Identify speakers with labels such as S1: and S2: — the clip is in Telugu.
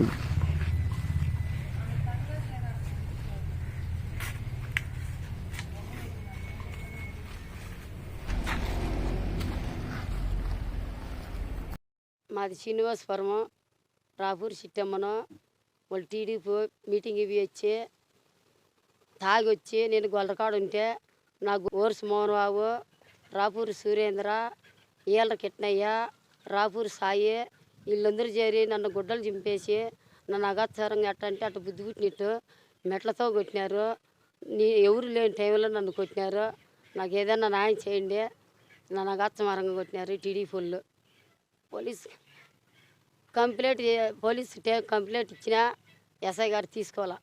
S1: మాది శ్రీనివాసపురము రాపూర్ చిట్టమ్మను వాళ్ళు టీడీపీ మీటింగ్ ఇవి వచ్చి తాగి వచ్చి నేను గొల్లకాడు ఉంటే నాకు ఓర్సు మోహన్ బాబు రాపూర్ సురేంద్ర ఈళ్ళ కిట్నయ్య రాపూర్ సాయి వీళ్ళందరూ చేరి నన్ను గుడ్డలు చింపేసి నన్ను అగాచారంగా ఎట్ట అంటే అట్ట బుద్ధి పుట్టినట్టు మెట్లతో కొట్టినారు. నీ ఎవరు లేని టైంలో నన్ను కొట్టినారు. నాకు ఏదైనా న్యాయం చేయండి. నన్ను అగాచమారంగా కొట్టినారు టీడీపీ వాళ్ళు పోలీస్ కంప్లైంట్ పోలీస్ కంప్లైంట్ ఇచ్చినా ఎస్ఐ గారు తీసుకోవాలా?